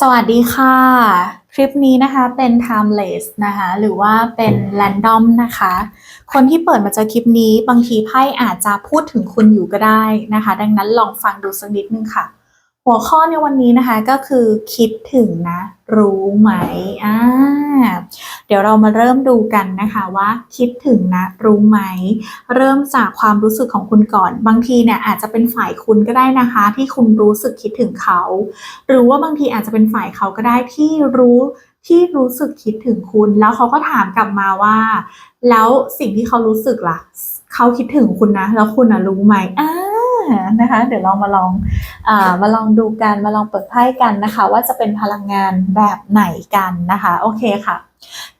สวัสดีค่ะ คลิปนี้นะคะเป็น timeless นะคะหรือว่าเป็น random นะคะ คนที่เปิดมาเจอคลิปนี้บางทีไพ่อาจจะพูดถึงคุณอยู่ก็ได้นะคะ ดังนั้นลองฟังดูสักนิดนึงค่ะ หัวข้อในวันนี้นะคะก็คือคิดถึงนะ รู้ไหมอ่าเดี๋ยวเรามาเริ่มดูกันนะคะว่าคิดถึงนะ รู้ไหม เริ่มจากความรู้สึกของคุณก่อน บางทีเนี่ยอาจจะเป็นฝ่ายคุณก็ได้นะคะ ที่คุณรู้สึกคิดถึงเขา หรือว่าบางทีอาจจะเป็นฝ่ายเขาก็ได้ที่รู้ที่รู้สึกคิดถึงคุณ แล้วเขาก็ถามกลับมาว่า แล้วสิ่งที่เขารู้สึกล่ะ เขาคิดถึงคุณนะ แล้วคุณนะรู้ไหมอ่า นะคะ เดี๋ยวเรามาลองอมาลองดูกันมาลองเปิดไพ่กันนะคะ ว่าจะเป็นพลังงานแบบไหนกันนะคะ โอเคค่ะ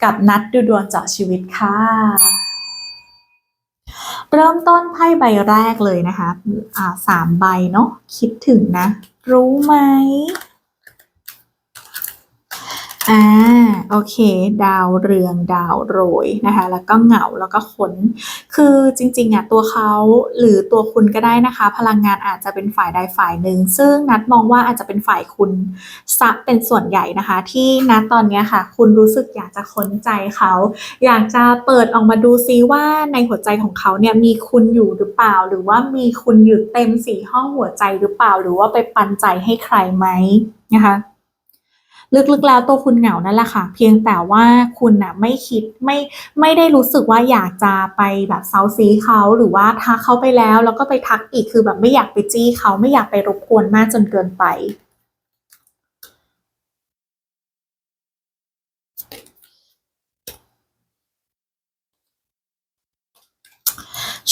กับนัดดูดวงเจาะชีวิตค่ะ เริ่มต้นไพ่ใบแรกเลยนะคะ อ่าสามใบเนาะคิดถึงนะ รู้ไหม อ่าโอเค ดาวเรืองดาวโรยนะคะ แล้วก็เหงาแล้วก็ขน คือจริงๆอะตัวเขาหรือตัวคุณก็ได้นะคะ พลังงานอาจจะเป็นฝ่ายใดฝ่ายหนึ่ง ซึ่งนัดมองว่าอาจจะเป็นฝ่ายคุณซะเป็นส่วนใหญ่นะคะ ที่นัดตอนนี้ค่ะ คุณรู้สึกอยากจะค้นใจเขา อยากจะเปิดออกมาดูซิว่าในหัวใจของเขาเนี่ยมีคุณอยู่หรือเปล่า หรือว่ามีคุณอยู่เต็มสี่ห้องหัวใจหรือเปล่า หรือว่าไปปันใจให้ใครไหมนะคะ ลึกๆแล้วตัวคุณเหงานั่นแหละค่ะ เพียงแต่ว่าคุณน่ะไม่คิดไม่ไม่ได้รู้สึกว่าอยากจะไปแบบเซาซีเขาหรือว่าทักเขาไปแล้ว แล้วก็ไปทักอีกคือแบบไม่อยากไปจี้เขาไม่อยากไปรบกวนมากจนเกินไป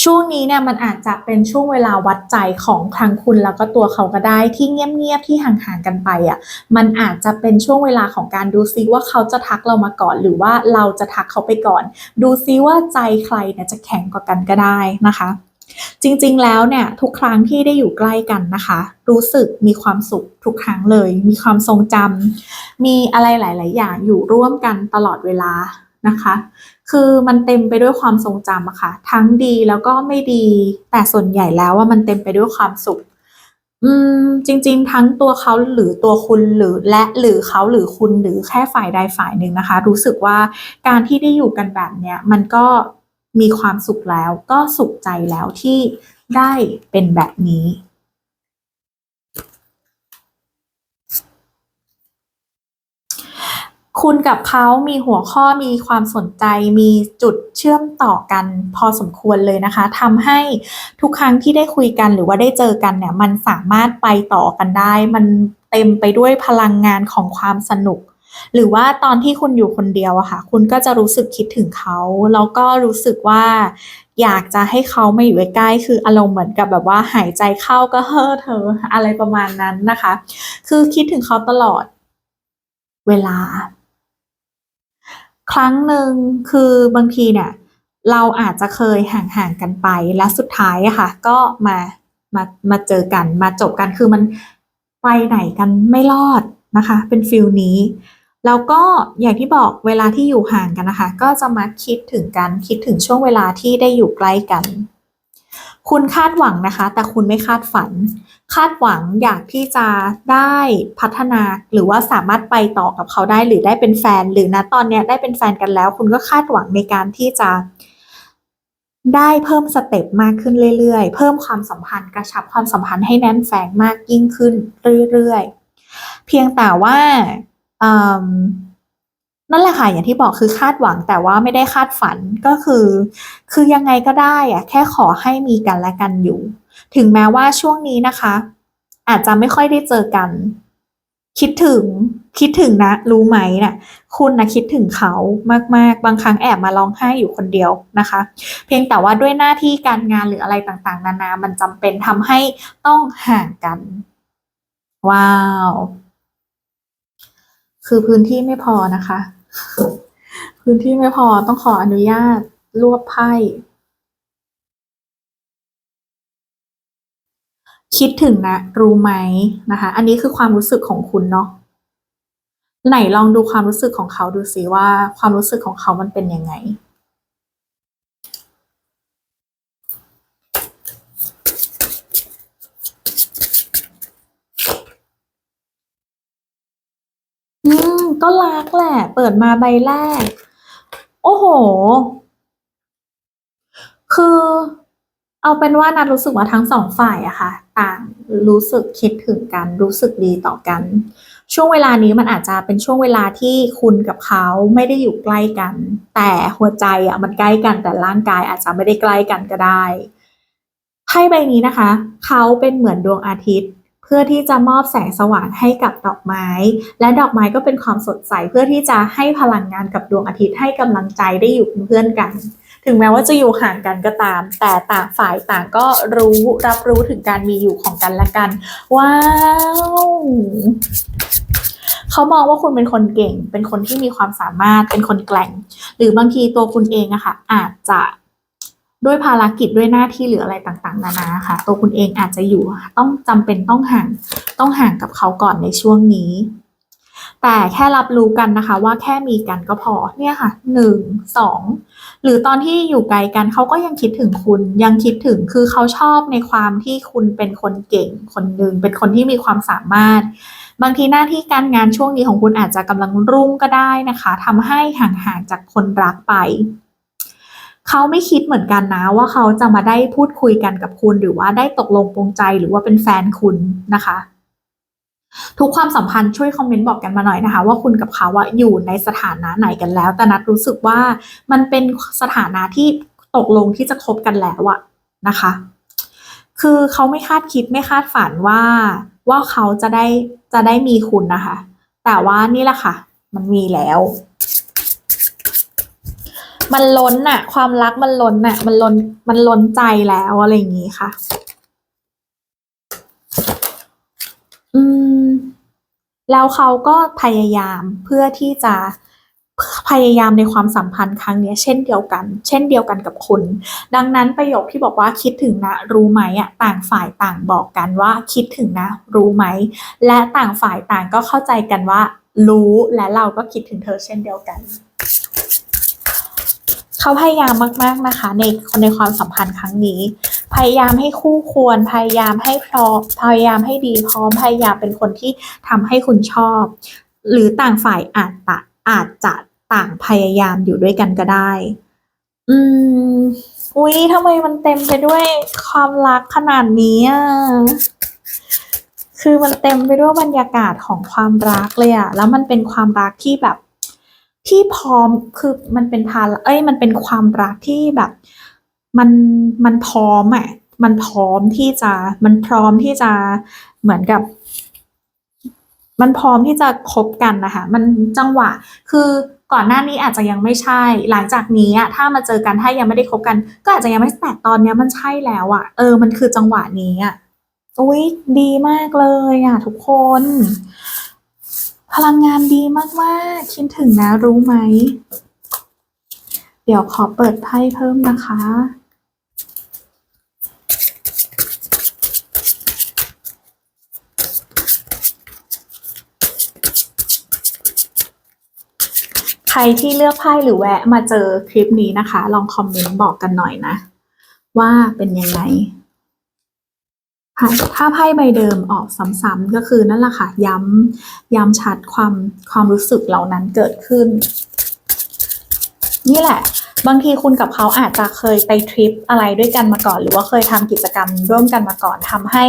ช่วงนี้เนี่ยมันอาจจะเป็นช่วงเวลาวัดใจของทั้งคุณแล้วก็ตัวเขาก็ได้ที่เงียบๆที่ห่างๆกันไปอะมันอาจจะเป็นช่วงเวลาของการดูซิว่าเขาจะทักเรามาก่อน หรือว่าเราจะทักเขาไปก่อน ดูซิว่าใจใครเนี่ยจะแข็งกว่ากันก็ได้นะคะจริงๆ แล้วเนี่ยทุกครั้งที่ได้อยู่ใกล้กันนะคะ รู้สึกมีความสุขทุกครั้งเลย มีความทรงจำมีอะไรหลาย ๆ อย่างอยู่ร่วมกันตลอดเวลา นะคะ คือมันเต็มไปด้วยความทรงจำอะค่ะ ทั้งดีแล้วก็ไม่ดี แต่ส่วนใหญ่แล้วว่ามันเต็มไปด้วยความสุข อืม จริง ๆ ทั้งตัวเขาหรือตัวคุณหรือและหรือเขาหรือคุณหรือแค่ฝ่ายใดฝ่ายหนึ่งนะคะ รู้สึกว่าการที่ได้อยู่กันแบบเนี้ยมันก็มีความสุขแล้วก็สุขใจแล้วที่ได้เป็นแบบนี้ คุณกับเขามีหัวข้อมีความสนใจ มีจุดเชื่อมต่อกันพอสมควรเลยนะคะทำให้ทุกครั้งที่ได้คุยกันหรือว่าได้เจอกันเนี่ย มันสามารถไปต่อกันได้ มันเต็มไปด้วยพลังงานของความสนุก หรือว่าตอนที่คุณอยู่คนเดียวอะค่ะ คุณก็จะรู้สึกคิดถึงเขา แล้วก็รู้สึกว่าอยากจะให้เขามาอยู่ใกล้ๆ คืออารมณ์เหมือนกับแบบว่าหายใจเข้าก็เฮ้อเธออะไรประมาณนั้นนะคะ คือคิดถึงเขาตลอดเวลา ครั้งหนึ่งคือบางทีเนี่ย เราอาจจะเคยห่างๆกันไปและสุดท้ายอะค่ะ ก็มามามาเจอกันมาจบกันคือมันไปไหนกันไม่รอดนะคะ เป็นฟิลนี้ แล้วก็อย่างที่บอกเวลาที่อยู่ห่างกันนะคะ ก็จะมาคิดถึงกันคิดถึงช่วงเวลาที่ได้อยู่ใกล้กัน คุณคาดหวังนะคะ แต่คุณไม่คาดฝัน คาดหวังอยากที่จะได้พัฒนาหรือว่าสามารถไปต่อกับเขาได้หรือได้เป็นแฟน หรือณตอนเนี้ยได้เป็นแฟนกันแล้ว คุณก็คาดหวังในการที่จะ ได้เพิ่มสเต็ปมากขึ้นเรื่อยๆ เพิ่มความสัมพันธ์กระชับความสัมพันธ์ให้แน่นแฟงมากยิ่งขึ้นเรื่อยๆ เพียงแต่ว่า นั่นแหละค่ะอย่างที่บอกคือคาดหวังแต่ว่าไม่ได้คาดฝันก็คือ คือยังไงก็ได้อะแค่ขอให้มีกันและกันอยู่ ถึงแม้ว่าช่วงนี้นะคะ อาจจะไม่ค่อยได้เจอกัน คิดถึงคิดถึงนะ รู้ไหมน่ะคุณนะคิดถึงเขามากๆ บางครั้งแอบมาร้องไห้อยู่คนเดียวนะคะ เพียงแต่ว่าด้วยหน้าที่การงานหรืออะไรต่างๆ นานา มันจำเป็นทำให้ต้องห่างกัน ว้าว คือพื้นที่ไม่พอนะคะ พื้นที่ไม่พอต้องขออนุญาตรวบไพ่ คิดถึงนะ รู้ไหมนะคะ อันนี้คือความรู้สึกของคุณเนาะไหนลองดูความรู้สึกของเขาดูสิว่าความรู้สึกของเขามันเป็นยังไง ก็รักแหละ เปิดมาใบแรก โอ้โห คือเอาเป็นว่านัดรู้สึกว่าทั้งสองฝ่ายอะค่ะ ต่างรู้สึกคิดถึงกัน รู้สึกดีต่อกัน ช่วงเวลานี้มันอาจจะเป็นช่วงเวลาที่คุณกับเขาไม่ได้อยู่ใกล้กัน แต่หัวใจอะมันใกล้กันแต่ร่างกายอาจจะไม่ได้ใกล้กันก็ได้ไพ่ใบนี้นะคะ เขาเป็นเหมือนดวงอาทิตย์ เพื่อที่จะมอบแสงสว่างให้กับดอกไม้ และดอกไม้ก็เป็นความสดใสเพื่อที่จะให้พลังงานกับดวงอาทิตย์ให้กำลังใจได้อยู่เป็นเพื่อนกัน ถึงแม้ว่าจะอยู่ห่างกันก็ตาม แต่ต่างฝ่ายต่างก็รู้รับรู้ถึงการมีอยู่ของกันและกัน ว้าวเขามองว่าคุณเป็นคนเก่ง เป็นคนที่มีความสามารถเป็นคนแกร่ง หรือบางทีตัวคุณเองอะค่ะอาจจะ ด้วยภารกิจด้วยหน้าที่หรืออะไรต่างๆ นานาค่ะ ตัวคุณเองอาจจะอยู่ต้องจำเป็นต้องห่างต้องห่างกับเขาก่อนในช่วงนี้ แต่แค่รับรู้กันนะคะ ว่าแค่มีกันก็พอเนี่ยค่ะหนึ่งสองหรือตอนที่อยู่ไกลกันเขาก็ยังคิดถึงคุณยังคิดถึงคือเขาชอบในความที่คุณเป็นคนเก่งคนหนึ่งเป็นคนที่มีความสามารถบางทีหน้าที่การงานช่วงนี้ของคุณอาจจะกำลังรุ่งก็ได้นะคะทำให้ห่างๆจากคนรักไป เขาไม่คิดเหมือนกันนะว่าเขาจะมาได้พูดคุยกันกับคุณ หรือว่าได้ตกลงปรงใจหรือว่าเป็นแฟนคุณนะคะ ทุกความสัมพันธ์ช่วยคอมเมนต์บอกกันมาหน่อยนะคะ ว่าคุณกับเขาอะอยู่ในสถานะไหนกันแล้ว แต่นัดรู้สึกว่ามันเป็นสถานะที่ตกลงที่จะคบกันแล้วอะนะคะ คือเขาไม่คาดคิดไม่คาดฝันว่าว่าเขาจะได้จะได้มีคุณนะคะ แต่ว่านี่แหละค่ะ มันมีแล้ว มันล้นอะความรักมันล้นอะมันล้นมันล้นใจแล้วอะไรอย่างนี้ค่ะ อืม แล้วเขาก็พยายามเพื่อที่จะพยายามในความสัมพันธ์ครั้งนี้เช่นเดียวกัน เช่นเดียวกันกับคุณ ดังนั้นประโยคที่บอกว่าคิดถึงนะรู้ไหมอะต่างฝ่ายต่างบอกกันว่าคิดถึงนะรู้ไหม และต่างฝ่ายต่างก็เข้าใจกันว่า รู้และเราก็คิดถึงเธอเช่นเดียวกัน เขาพยายามมากๆนะคะ ในในความสัมพันธ์ครั้งนี้ พยายามให้คู่ควร พยายามให้พร้อมพยายามให้ดีพร้อมพยายามเป็นคนที่ทำให้คุณชอบ หรือต่างฝ่ายอาจตะอาจจะต่างพยายามอยู่ด้วยกันก็ได้ อืมอุ๊ยทำไมมันเต็มไปด้วยความรักขนาดนี้อะคือมันเต็มไปด้วยบรรยากาศของความรักเลยอะแล้วมันเป็นความรักที่แบบ ที่พร้อมคือมันเป็นพาเอ้ยมันเป็นความรักที่แบบ มันมันพร้อมอะมันพร้อมที่จะมันพร้อมที่จะเหมือนกับ มันพร้อมที่จะคบกันนะคะ มันจังหวะ คือก่อนหน้านี้อาจจะยังไม่ใช่ หลังจากนี้อะถ้ามาเจอกันถ้ายังไม่ได้คบกัน ก็อาจจะยังไม่แต่ตอนเนี้ยมันใช่แล้วอะเออ มันคือจังหวะนี้อะอุ๊ยดีมากเลยอะทุกคน พลังงานดีมากๆ คิดถึงนะรู้ไหม เดี๋ยวขอเปิดไพ่เพิ่มนะคะ ใครที่เลือกไพ่หรือแวะมาเจอคลิปนี้นะคะ ลองคอมเมนต์บอกกันหน่อยนะ ว่าเป็นยังไง ถ้าไพ่ใบเดิมออกซ้ำๆก็คือนั่นแหละค่ะ ย้ำย้ำชัดความความรู้สึกเหล่านั้นเกิดขึ้น นี่แหละ บางทีคุณกับเขาอาจจะเคยไปทริปอะไรด้วยกันมาก่อน หรือว่าเคยทำกิจกรรมร่วมกันมาก่อนทำให้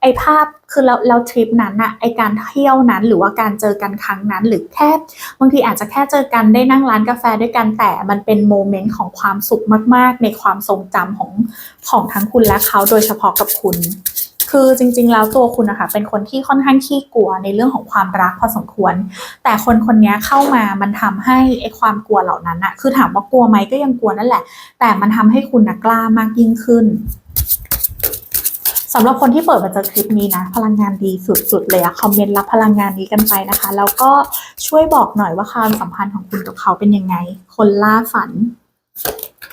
ไอ้ภาพคือแล้วแล้วทริปนั้นอะไอการเที่ยวนั้นหรือว่าการเจอกันครั้งนั้น หรือแค่บางทีอาจจะแค่เจอกันได้นั่งร้านกาแฟด้วยกันแต่มันเป็นโมเมนต์ของความสุขมาก ๆ ในความทรงจำของของทั้งคุณและเขาโดยเฉพาะกับคุณ คือจริงๆ แล้วตัวคุณนะคะ เป็นคนที่ค่อนข้างขี้กลัวในเรื่องของความรักพอสมควร แต่คนคนนี้เข้ามามันทำให้ไอ้ความกลัวเหล่านั้นอะคือถามว่ากลัวไหมก็ยังกลัวนั่นแหละ แต่มันทำให้คุณนะกล้ามากยิ่งขึ้นสำหรับคนที่เปิดมาเจอคลิปนี้นะ พลังงานดีสุดๆเลยอะคอมเมนต์รับพลังงานนี้กันไปนะคะ แล้วก็ช่วยบอกหน่อยว่าความสัมพันธ์ของคุณกับเขาเป็นยังไง คนล่าฝัน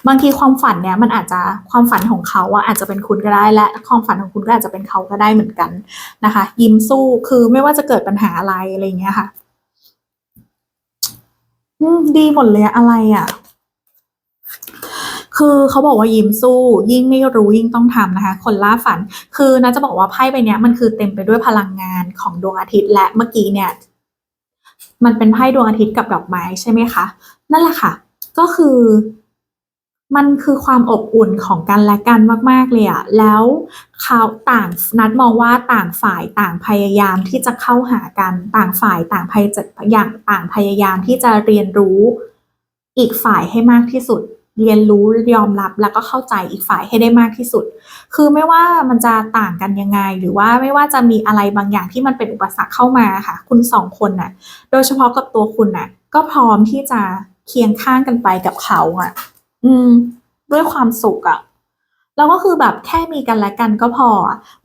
บางทีความฝันเนี่ยมันอาจจะความฝันของเขาอะอาจจะเป็นคุณก็ได้และความฝันของคุณก็อาจจะเป็นเขาก็ได้เหมือนกันนะคะ ยิ้มสู้คือไม่ว่าจะเกิดปัญหาอะไรอะไรเงี้ยค่ะดีหมดเลยอะไรอะคือเขาบอกว่ายิ้มสู้ ยิ่งไม่รู้ยิ่งต้องทำนะคะ คนล่าฝัน คือนะจะบอกว่าไพ่ใบเนี้ยมันคือเต็มไปด้วยพลังงานของดวงอาทิตย์ และเมื่อกี้เนี่ย มันเป็นไพ่ดวงอาทิตย์กับดอกไม้ใช่ไหมคะ นั่นแหละค่ะ ก็คือ มันคือความอบอุ่นของกันและกันมาก ๆ เลยอะแล้วเขาต่างนัดมองว่าต่างฝ่ายต่างพยายามที่จะเข้าหากัน ต่างฝ่ายต่างพยจะอย่างต่างพยายามที่จะเรียนรู้อีกฝ่ายให้มากที่สุด เรียนรู้ยอมรับแล้วก็เข้าใจอีกฝ่ายให้ได้มากที่สุด คือไม่ว่ามันจะต่างกันยังไง หรือว่าไม่ว่าจะมีอะไรบางอย่างที่มันเป็นอุปสรรคเข้ามาค่ะ คุณสองคนน่ะ โดยเฉพาะกับตัวคุณน่ะ ก็พร้อมที่จะเคียงข้างกันไปกับเขาอะ อืม ด้วยความสุขอะแล้วก็คือแบบแค่มีกันและกันก็พอ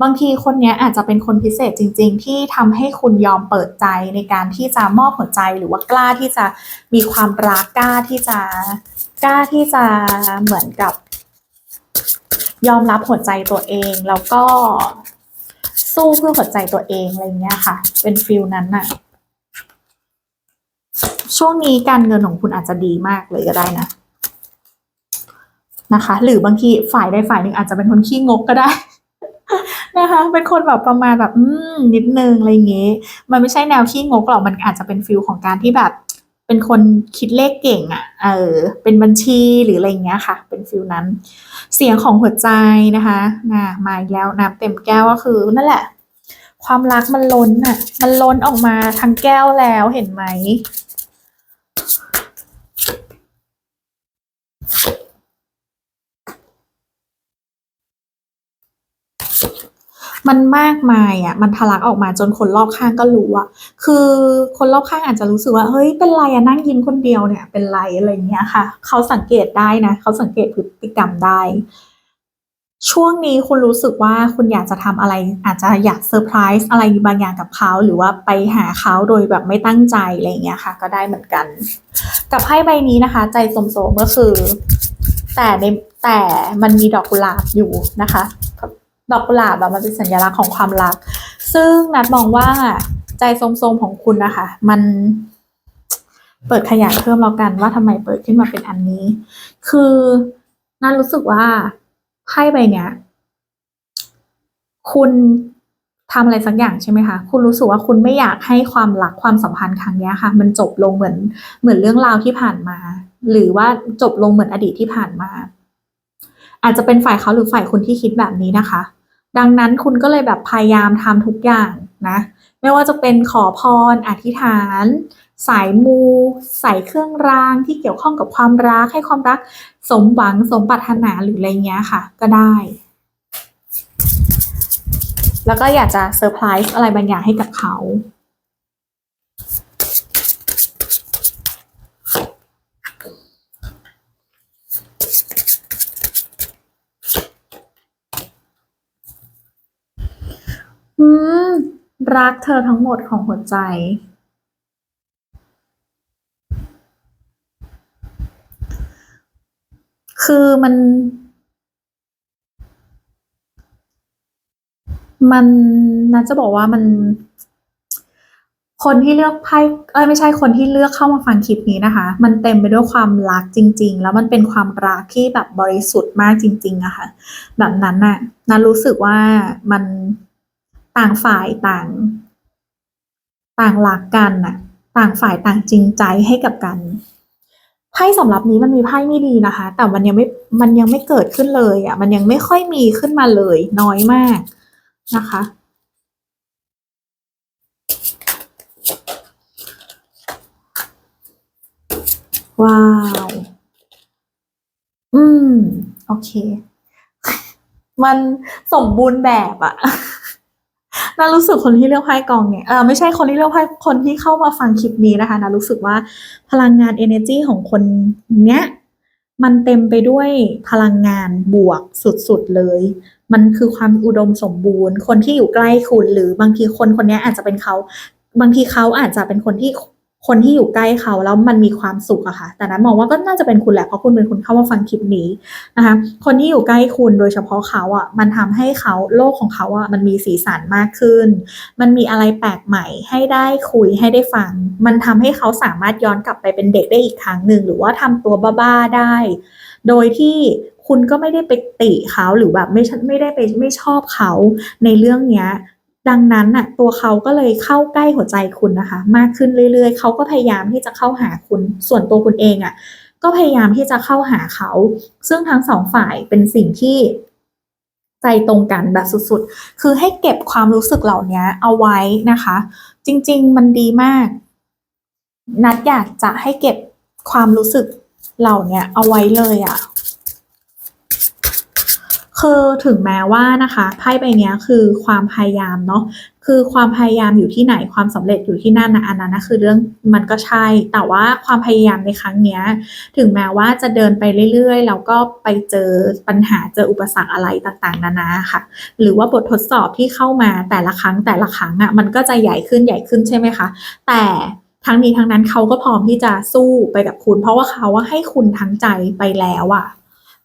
บางทีคนนี้อาจจะเป็นคนพิเศษจริง ๆ ที่ทำให้คุณยอมเปิดใจในการที่จะมอบหัวใจหรือว่ากล้าที่จะมีความรักกล้าที่จะกล้าที่จะเหมือนกับ ยอมรับหัวใจตัวเอง แล้วก็สู้เพื่อหัวใจตัวเองอะไรเงี้ยค่ะ เป็นฟิลนั้นน่ะ ช่วงนี้การเงินของคุณอาจจะดีมากเลยก็ได้นะ นะคะ หรือบางทีฝ่ายใดฝ่ายหนึ่งอาจจะเป็นคนขี้งกก็ได้นะคะ เป็นคนแบบประมาณแบบอืมนิดนึงอะไรเงี้ยมันไม่ใช่แนวขี้งกหรอกมันอาจจะเป็นฟิลของการที่แบบ เป็นคนคิดเลขเก่งอะ่ะเออเป็นบัญชีหรืออะไรเงี้ยค่ะ เป็นฟิลนั้น เสียงของหัวใจนะคะนะมาอีกแล้วน้ำเต็มแก้วก็คือนั่นแหละ ความรักมันล้นอะ มันล้นออกมาทั้งแก้วแล้วเห็นไหม มันมากมายอะมันทะลักออกมาจนคนรอบข้างก็รู้อะคือคนรอบข้างอาจจะรู้สึกว่าเฮ้ยเป็นไรอะนั่งยิ้มคนเดียวเนี่ยเป็นไรอะไรเงี้ยค่ะ เขาสังเกตได้นะเขาสังเกตพฤติกรรมได้ ช่วงนี้คุณรู้สึกว่าคุณอยากจะทำอะไร อาจจะอยากเซอร์ไพรส์อะไรบางอย่างกับเขาหรือว่าไปหาเขาโดยแบบไม่ตั้งใจอะไรเงี้ยค่ะ ก็ได้เหมือนกัน กับไพ่ใบนี้นะคะ ใจสมโสมก็คือ แต่ในแต่มันมีดอกกุหลาบอยู่นะคะ ดอกกุหลาบอะมันเป็นสัญลักษณ์ของความรัก ซึ่งนัดมองว่าใจโสมๆของคุณนะคะ มันเปิดขยายเพิ่มแล้วกันว่าทำไมเปิดขึ้นมาเป็นอันนี้ คือนัดรู้สึกว่าไพ่ใบเนี้ย คุณทำอะไรสักอย่างใช่ไหมคะ คุณรู้สึกว่าคุณไม่อยากให้ความรักความสัมพันธ์ครั้งนี้ค่ะ มันจบลงเหมือนเหมือนเรื่องราวที่ผ่านมา หรือว่าจบลงเหมือนอดีตที่ผ่านมา อาจจะเป็นฝ่ายเขาหรือฝ่ายคุณที่คิดแบบนี้นะคะ ดังนั้นคุณก็เลยแบบพยายามทำทุกอย่างนะไม่ว่าจะเป็นขอพรอธิษฐาน สายมูใส่เครื่องรางที่เกี่ยวข้องกับความรักให้ความรักสมหวังสมปรารถนาหรืออะไรเงี้ยค่ะ ก็ได้ แล้วก็อยากจะเซอร์ไพรส์อะไรบางอย่างให้กับเขา อืม รักเธอทั้งหมดของหัวใจ คือมัน มันนัดจะบอกว่ามัน คนที่เลือกไพ่เอ้ยไม่ใช่คนที่เลือกเข้ามาฟังคลิปนี้นะคะ มันเต็มไปด้วยความรักจริง ๆ แล้วมันเป็นความรักที่แบบบริสุทธิ์มากจริง ๆอะค่ะ แบบนั้นน่ะนัดรู้สึกว่ามัน ต่างฝ่ายต่าง ต่างรักกันน่ะ ต่างฝ่ายต่างจริงใจให้กับกันไพ่สำหรับนี้มันมีไพ่ไม่ดีนะคะ แต่มันยังไม่มันยังไม่เกิดขึ้นเลยอะมันยังไม่ค่อยมีขึ้นมาเลย น้อยมากนะคะ ว้าว อืม โอเค มันสมบูรณ์แบบอะ นารู้สึกคนที่เลือกไพ่กองเนี่ยเออไม่ใช่คนที่เลือกไพ่คนที่เข้ามาฟังคลิปนี้นะคะนะรู้สึกว่าพลังงาน energy ของคนเนี้ยมันเต็มไปด้วยพลังงานบวกสุดๆเลย มันคือความอุดมสมบูรณ์ คนที่อยู่ใกล้คุณหรือบางทีคนคนนี้อาจจะเป็นเขา บางทีเขาอาจจะเป็นคนที่ คนที่อยู่ใกล้เขาแล้วมันมีความสุขอะค่ะ แต่นั้นมองว่าก็น่าจะเป็นคุณแหละเพราะคุณเป็นคนเข้ามาฟังคลิปนี้นะคะ คนที่อยู่ใกล้คุณโดยเฉพาะเขาอะมันทำให้เขาโลกของเขาอะมันมีสีสันมากขึ้น มันมีอะไรแปลกใหม่ให้ได้คุยให้ได้ฟัง มันทำให้เขาสามารถย้อนกลับไปเป็นเด็กได้อีกครั้งหนึ่งหรือว่าทำตัวบ้าๆได้ โดยที่คุณก็ไม่ได้ไปติเขาหรือแบบไม่ไม่ได้ไปไม่ชอบเขาในเรื่องเนี้ย ดังนั้นน่ะตัวเขาก็เลยเข้าใกล้หัวใจคุณนะคะ มากขึ้นเรื่อย ๆ เขาก็พยายามที่จะเข้าหาคุณ ส่วนตัวคุณเองอะ่ะก็พยายามที่จะเข้าหาเขา ซึ่งทั้งสองฝ่ายเป็นสิ่งที่ใจตรงกันแบบสุดๆ คือให้เก็บความรู้สึกเหล่านี้เอาไว้นะคะ จริงๆ มันดีมาก นัดอยากจะให้เก็บความรู้สึกเหล่านี้เอาไว้เลยอะ่ะ คือถึงแม้ว่านะคะไพ่ใบเนี้ยคือความพยายามเนาะคือความพยายามอยู่ที่ไหนความสำเร็จอยู่ที่นั่นนะอันนั้นนะคือเรื่องมันก็ใช่ แต่ว่าความพยายามในครั้งเนี้ยถึงแม้ว่าจะเดินไปเรื่อยๆแล้วก็ไปเจอปัญหาเจออุปสรรคอะไรต่างๆ นานาค่ะ หรือว่าบททดสอบที่เข้ามาแต่ละครั้งแต่ละครั้งอะ่ะมันก็จะใหญ่ขึ้นใหญ่ขึ้นใช่ไหมคะแต่ทั้งนี้ทั้งนั้นเขาก็พร้อมที่จะสู้ไปกับคุณ เพราะว่าเขาว่าให้คุณทั้งใจไปแล้วอะ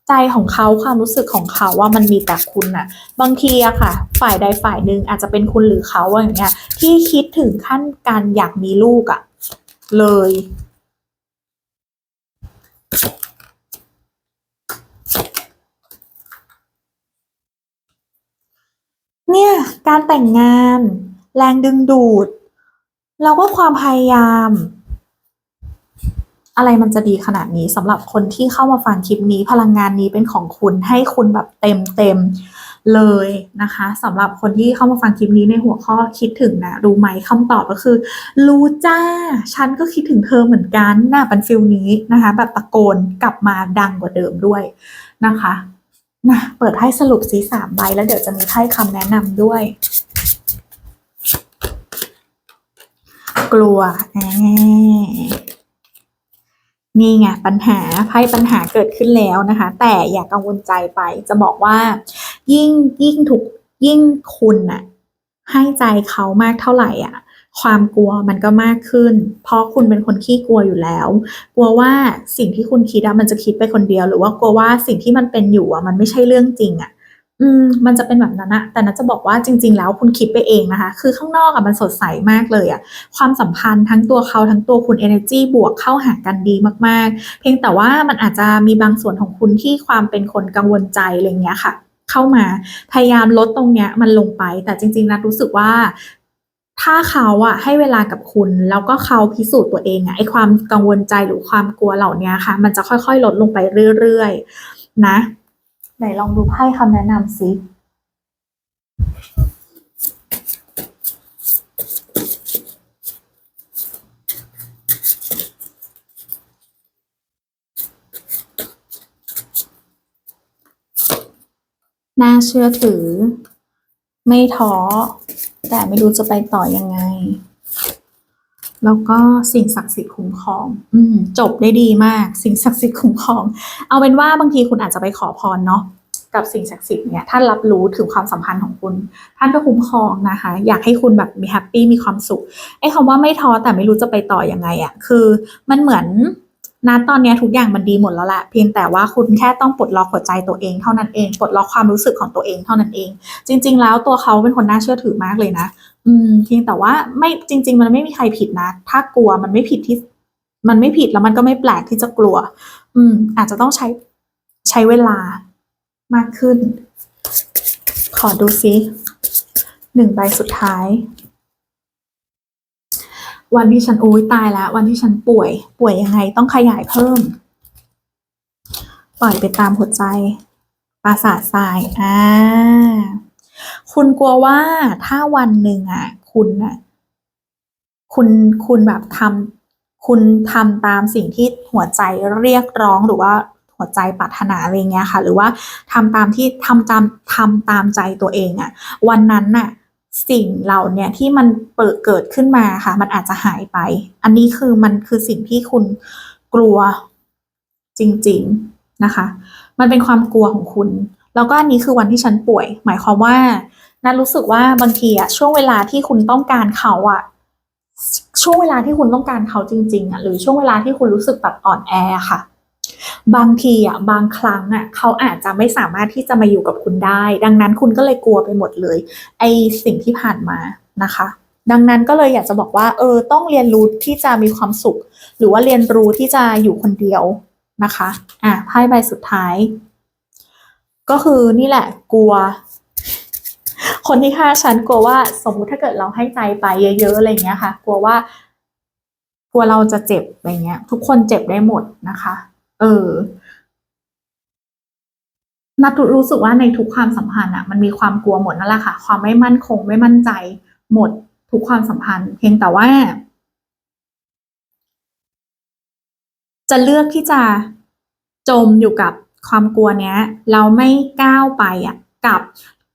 ใจของเขาความรู้สึกของเขาว่ามันมีแต่คุณน่ะ บางทีอะค่ะ ฝ่ายใดฝ่ายหนึ่งอาจจะเป็นคุณหรือเขาอย่างเงี้ย ที่คิดถึงขั้นการอยากมีลูกอะเลย เนี่ย การแต่งงาน แรงดึงดูด แล้วก็ความพยายาม อะไรมันจะดีขนาดนี้สำหรับคนที่เข้ามาฟังคลิปนี้ พลังงานนี้เป็นของคุณให้คุณแบบเต็มเต็มเลยนะคะสำหรับคนที่เข้ามาฟังคลิปนี้ในหัวข้อคิดถึงนะรู้ไหมคำตอบก็คือ รู้จ้า ฉันก็คิดถึงเธอเหมือนกันหน่าเป็นฟิลนี้นะคะ แบบตะโกนกลับมาดังกว่าเดิมด้วยนะคะนะเปิดให้สรุปสีสามใบแล้วเดี๋ยวจะมีไพ่คำแนะนำด้วย กลัวแน่ นี่ไงปัญหาไพ่ปัญหาเกิดขึ้นแล้วนะคะ แต่อย่ากังวลใจไป จะบอกว่า ยิ่งยิ่งถูกยิ่งคุณน่ะให้ใจเขามากเท่าไหร่อะ ความกลัวมันก็มากขึ้น เพราะคุณเป็นคนขี้กลัวอยู่แล้ว กลัวว่าสิ่งที่คุณคิดอะมันจะคิดไปคนเดียว หรือว่ากลัวว่าสิ่งที่มันเป็นอยู่อะมันไม่ใช่เรื่องจริงอะ อืมมันจะเป็นแบบนั้นอะแต่นัทจะบอกว่าจริง ๆ แล้วคุณคิดไปเองนะคะ คือข้างนอกอะมันสดใสมากเลยอะความสัมพันธ์ทั้งตัวเขาทั้งตัวคุณ energy บวกเข้าหากันดีมากๆ เพียงแต่ว่ามันอาจจะมีบางส่วนของคุณที่ความเป็นคนกังวลใจอะไรเงี้ยค่ะ เข้ามาพยายามลดตรงเนี้ยมันลงไป แต่จริง ๆนัทรู้สึกว่าถ้าเขาอะให้เวลากับคุณ แล้วก็เขาพิสูจน์ตัวเองอะไอความกังวลใจหรือความกลัวเหล่านี้ค่ะ มันจะค่อยๆ ลดลงไปเรื่อยๆ นะ ไหนลองดูไพ่คำแนะนำสิน่าเชื่อถือ ไม่ท้อ แต่ไม่รู้จะไปต่อยังไง แล้วก็สิ่งศักดิ์สิทธิ์คุ้มครอง อืมจบได้ดีมาก สิ่งศักดิ์สิทธิ์คุ้มครอง เอาเป็นว่าบางทีคุณอาจจะไปขอพรเนาะกับสิ่งศักดิ์สิทธิ์เนี่ยท่านรับรู้ถึงความสัมพันธ์ของคุณ ท่านก็คุ้มครองนะคะ อยากให้คุณแบบมีแฮปปี้มีความสุขไอ้คำว่าไม่ท้อแต่ไม่รู้จะไปต่อยังไงอะคือมันเหมือน ณตอนนี้ทุกอย่างมันดีหมดแล้วแหละเพียงแต่ว่าคุณแค่ต้องปลดล็อกหัวใจตัวเองเท่านั้นเองปลดล็อกความรู้สึกของตัวเองเท่านั้นเอง จริง ๆ แล้วตัวเขาเป็นคนน่าเชื่อถือมากเลยนะ อืมเพียงแต่ว่าไม่จริง ๆ มันไม่มีใครผิดนะ ถ้ากลัวมันไม่ผิดที่ มันไม่ผิดแล้วมันก็ไม่แปลกที่จะกลัว อืม อาจจะต้องใช้ใช้เวลามากขึ้น ขอดูซิหนึ่งใบสุดท้าย วันที่ฉันโอ้ยตายแล้ววันที่ฉันป่วย ป่วยยังไงต้องขยายเพิ่ม ปล่อยไปตามหัวใจปราสาททรายอ่าคุณกลัวว่าถ้าวันหนึ่งอะ คุณอะคุณคุณแบบทำคุณทำตามสิ่งที่หัวใจเรียกร้องหรือว่าหัวใจปรารถนาอะไรเงี้ยค่ะ หรือว่าทำตามที่ทำตามทำตามใจตัวเองอะวันนั้นน่ะ สิ่งเหล่าเนี้ยที่มันเปิดเกิดขึ้นมาค่ะ มันอาจจะหายไป อันนี้คือมันคือสิ่งที่คุณกลัวจริง ๆนะคะ มันเป็นความกลัวของคุณ แล้วก็อันนี้คือวันที่ฉันป่วย หมายความว่านัทรู้สึกว่าบางทีอะช่วงเวลาที่คุณต้องการเขาอะช่วงเวลาที่คุณต้องการเขาจริง ๆอะหรือช่วงเวลาที่คุณรู้สึกแบบอ่อนแอค่ะ บางทีอะบางครั้งอะเขาอาจจะไม่สามารถที่จะมาอยู่กับคุณได้ ดังนั้นคุณก็เลยกลัวไปหมดเลย ไอสิ่งที่ผ่านมานะคะ ดังนั้นก็เลยอยากจะบอกว่าเออต้องเรียนรู้ที่จะมีความสุข หรือว่าเรียนรู้ที่จะอยู่คนเดียวนะคะอะไพ่ใบสุดท้าย ก็คือนี่แหละกลัว คนที่ฆ่าฉันกลัวว่าสมมุติถ้าเกิดเราให้ใจไปเยอะๆอะไรเงี้ยค่ะ กลัวว่ากลัวเราจะเจ็บอะไรเงี้ย ทุกคนเจ็บได้หมดนะคะ เออนัดรู้สึกว่าในทุกความสัมพันธ์อะมันมีความกลัวหมดนั่นแหละค่ะ ความไม่มั่นคงไม่มั่นใจ หมดทุกความสัมพันธ์ เพียงแต่ว่า จะเลือกที่จะจมอยู่กับความกลัวเนี้ย เราไม่ก้าวไปอะกับ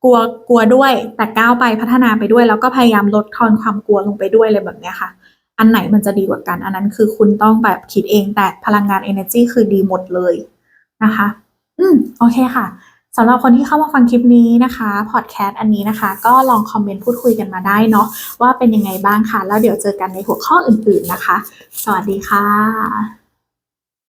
กลัวกลัวด้วย แต่ก้าวไปพัฒนาไปด้วย แล้วก็พยายามลดทอนความกลัวลงไปด้วยเลยแบบเนี้ยค่ะ อันไหนมันจะดีกว่ากัน อันนั้นคือคุณต้องแบบคิดเองแต่พลังงาน energy คือดีหมดเลยนะคะ อืมโอเคค่ะสำหรับคนที่เข้ามาฟังคลิปนี้นะคะพอดแคสต์อันนี้นะคะ ก็ลองคอมเมนต์พูดคุยกันมาได้เนาะว่าเป็นยังไงบ้างค่ะ แล้วเดี๋ยวเจอกันในหัวข้ออื่นๆนะคะ สวัสดีค่ะ